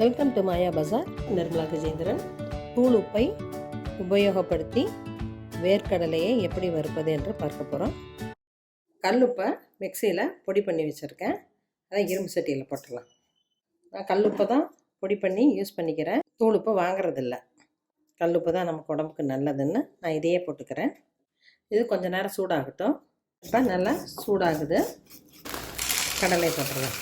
Welcome to Maya Bazaar Nirmala Gajendran தூள் உப்பை உபயோகப்படுத்தி வேர்க்கடலையை எப்படி வறுப்பது என்று பார்க்க போகிறோம் கல்லுப்பை மிக்சியில் பொடி பண்ணி வச்சுருக்கேன். அதை இரும்பு சட்டியில் போட்டுடலாம். நான் கல்லுப்பை தான் பொடி பண்ணி யூஸ் பண்ணிக்கிறேன். தூள் உப்பை வாங்குறதில்ல. கல்லுப்பு தான் நமக்கு உடம்புக்கு நல்லதுன்னு நான் இதையே போட்டுக்கிறேன். இது கொஞ்சம் நேரம் சூடாகட்டும். இப்போ நல்லா சூடாகுது. கடலை போட்டுடலாம்.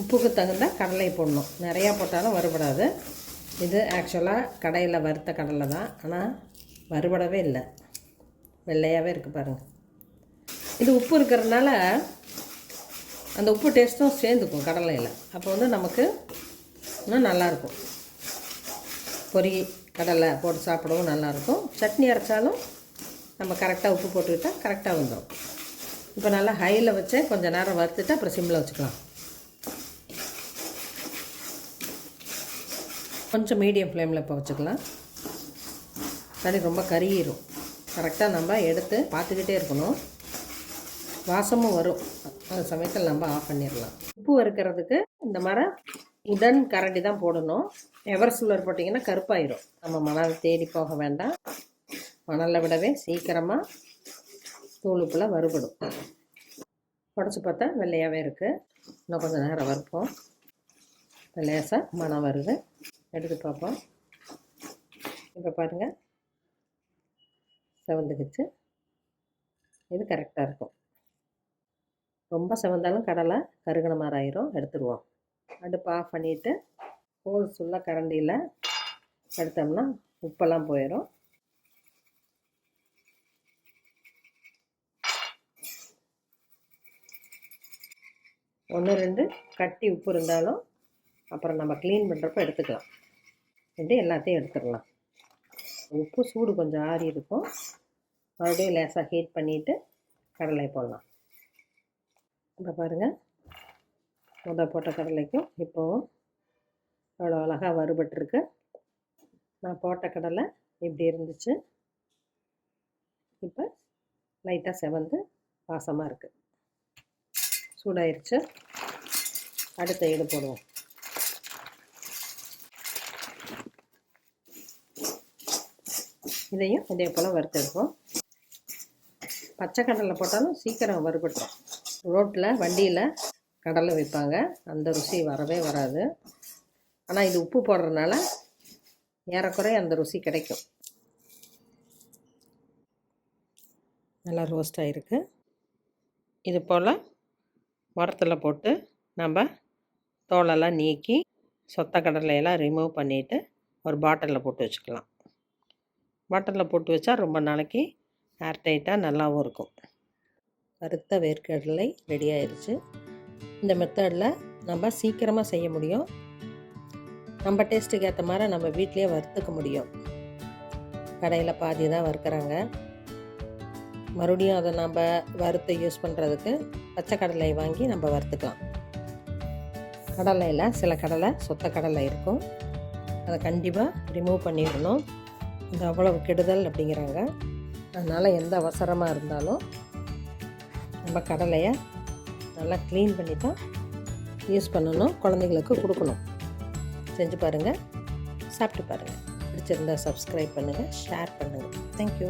உப்புக்கு தகுந்த கடலை போடணும். நிறையா போட்டாலும் வறுபடாது. இது ஆக்சுவலாக கடையில் வறுத்த கடலை தான். ஆனால் வறுபடவே இல்லை. வெள்ளையாகவே இருக்குது பாருங்கள் இது உப்பு இருக்கிறதுனால அந்த உப்பு டேஸ்ட்டும் சேர்ந்துக்கும் கடலையில். அப்போ வந்து நமக்கு இன்னும் நல்லாயிருக்கும் பொரி கடலை போட்டு சாப்பிடவும் நல்லாயிருக்கும் சட்னி அரைச்சாலும் நம்ம கரெக்டாக உப்பு போட்டுக்கிட்டால் கரெக்டாக வந்துடும் இப்போ நல்லா ஹையில் வச்சு கொஞ்சம் நேரம் வறுத்துட்டு அப்புறம் சிம்மில் வச்சுக்கலாம். கொஞ்சம் மீடியம் ஃப்ளேமில் இப்போ வச்சுக்கலாம். தண்ணி ரொம்ப கருகிரும். கரெக்டாக நம்ம எடுத்து பார்த்துக்கிட்டே இருக்கணும். வாசமும் வரும். அந்த சமயத்தில் நம்ம ஆஃப் பண்ணிடலாம். உப்பு வறுக்கிறதுக்கு இந்த மாதிரி உடன் கரண்டி தான் போடணும். எவர் சில்வர் போட்டிங்கன்னா கருப்பாயிரும். நம்ம மணல் தேடி போக வேண்டாம். மணலை விடவே சீக்கிரமாக தூளுப்பில் வறுபடும். உடச்சி பார்த்தா வெள்ளையாகவே இருக்குது இன்னும் கொஞ்சம் நேரம் வறுப்போம். லேசாக மனம் வருது. எடுத்து பார்ப்போம். இப்போ பாருங்கள் செவந்துக்குச்சு. இது கரெக்டாக இருக்கும். ரொம்ப செவந்தாலும் கடலை கருகின மாதிரி ஆயிரும் எடுத்துருவோம். அடுப்பு ஆஃப் பண்ணிவிட்டு கோல் ஃபுல்லாக கரண்டியில் எடுத்தோம்னா உப்பெல்லாம் போயிடும் ஒன்று ரெண்டு கட்டி உப்பு இருந்தாலும் அப்புறம் நம்ம க்ளீன் பண்ணுறப்ப எடுத்துக்கலாம். ரெண்டு எல்லாத்தையும் எடுத்துடலாம். உப்பு சூடு கொஞ்சம் ஆறி இருக்கும். மறுபடியும் லேசாக ஹீட் பண்ணிவிட்டு கடலை போடலாம். இப்போ பாருங்கள் முத போட்ட கடலைக்கும் இப்போவும் அவ்வளோ அழகாக வறுபட்டுருக்கு. நான் போட்ட கடலை இப்படி இருந்துச்சு. இப்போ லைட்டாக செவந்து வாசமாக இருக்குது சூடாயிருச்சு. அடுத்த ஈடு போடுவோம். இதையும் இதே போல் வறுத்தெடுப்போம். பச்சை கடலை போட்டாலும் சீக்கிரம் வறுபட்டுரும். ரோட்டில் வண்டியில் கடலை வைப்பாங்க. அந்த ருசி வரவே வராது. ஆனால் இது உப்பு போடுறதுனால ஏறக்குறைய அந்த ருசி கிடைக்கும். நல்லா ரோஸ்ட் ஆகிருக்கு இது போல் உரத்தில் போட்டு நம்ம தோலெல்லாம் நீக்கி சொத்த கடலையெல்லாம் ரிமூவ் பண்ணிவிட்டு ஒரு பாட்டிலில் போட்டு வச்சுக்கலாம். பாட்டிலில் போட்டு வச்சா ரொம்ப நாளைக்கு ஏர்டைட்டாக நல்லாவும் இருக்கும். வறுத்த வேர்க்கடலை ரெடி ஆயிடுச்சு இந்த மெத்தடில் நம்ம சீக்கிரமாக செய்ய முடியும். நம்ம டேஸ்ட்டுக்கு ஏற்ற மாதிரி நம்ம வீட்லேயே வறுத்துக்க முடியும். கடையில் பாதி தான் வறுக்கிறாங்க. மறுபடியும் அதை நம்ம வறுத்து யூஸ் பண்ணுறதுக்கு பச்சை கடலை வாங்கி நம்ம வறுத்துக்கலாம். கடலையில் சில கடலை சொத்த கடலை இருக்கும். அதை கண்டிப்பாக ரிமூவ் பண்ணிடணும். இது அவ்வளவு கெடுதல் அப்படிங்கிறாங்க. அதனால் எந்த அவசரமாக இருந்தாலும் நம்ம கடலையை நல்லா க்ளீன் பண்ணி தான் யூஸ் பண்ணணும் குழந்தைங்களுக்கு கொடுக்கணும். செஞ்சு பாருங்கள் சாப்பிட்டு பாருங்கள் பிடிச்சிருந்தால் சப்ஸ்கிரைப் பண்ணுங்கள் ஷேர் பண்ணுங்கள் தேங்க்யூ